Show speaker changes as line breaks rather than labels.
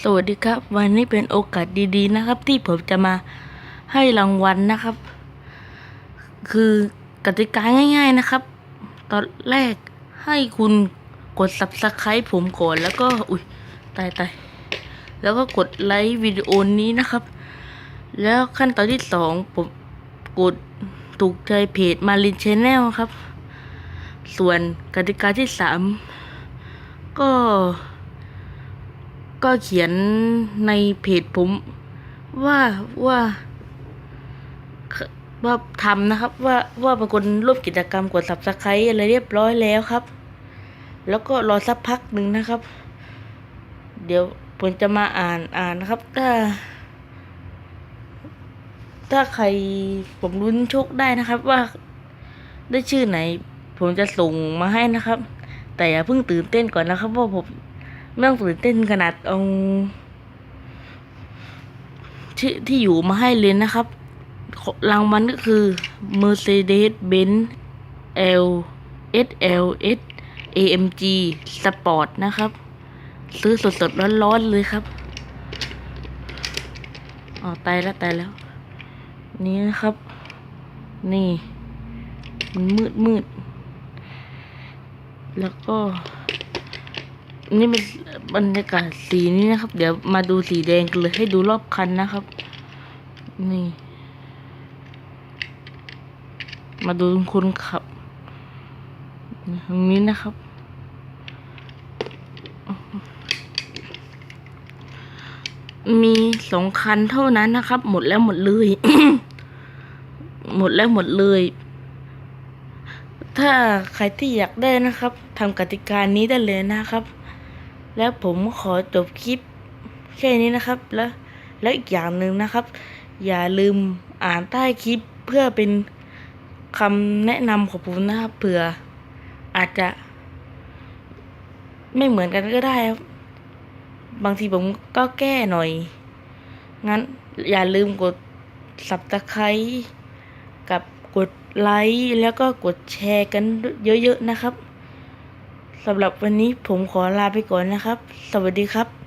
สวัสดีครับ วันนี้เป็นโอกาสดีๆนะครับ ที่ผมจะมาให้รางวัลนะครับ คือกติกาง่าย ๆนะครับ ตอนแรกให้คุณกด subscribe ผมก่อนแล้วก็อุ้ยตายตายแล้วก็กดไลค์วิดีโอนี้นะครับ แล้วขั้นตอนที่สองผมกดถูกใจเพจมารินชแนลครับ ส่วนกติกาที่สามก็ ก็เขียนในเพจผมว่าว่าว่าทำนะครับ ว่าว่าบางคนร่วมกิจกรรมกด subscribe อะไรเรียบร้อยแล้วครับ แล้วก็รอสักพักหนึ่งนะครับ เดี๋ยวผมจะมาอ่านอ่านนะครับ ถ้า ถ้าใครผมรุ้นโชคได้นะครับ ว่าได้ชื่อไหน ผมจะส่งมาให้นะครับ แต่อย่าเพิ่งตื่นเต้นก่อนนะครับเพราะผม ไม่ต้องตื่นเต้นขนาดเอาที่ที่อยู่มาให้เลยนะครับ รางวัลก็คือ Mercedes-Benz L SL S AMG Sport นะครับ ซื้อสดๆร้อนๆเลยครับอ๋อตายแล้วตายแล้ว นี่นะครับ นี่ มันมืดมืดๆแล้วก็ นี่เป็นบรรยากาศสีนี้นะครับ เดี๋ยวมาดูสีแดงกันเลยให้ดูรอบคันนะครับ นี่ มาดูคนขับตรงนี้นะครับ มีสองคันเท่านั้นนะครับ หมดแล้วหมดเลย หมดแล้วหมดเลย ถ้าใครที่อยากได้นะครับทำกติกานี้ได้เลยนะครับ แล้วผมขอจบคลิปแค่นี้นะครับ แล้วแล้วอีกอย่างหนึ่งนะครับ อย่าลืมอ่านใต้คลิปเพื่อเป็นคำแนะนำของผมนะครับเผื่ออาจจะ ไม่เหมือนกันก็ได้ครับ บางทีผมก็แก้หน่อย งั้นอย่าลืมกด subscribe กับกดไลค์แล้วก็กดแชร์กันเยอะๆนะครับ สำหรับวันนี้ผมขอลาไปก่อนนะครับ สวัสดีครับ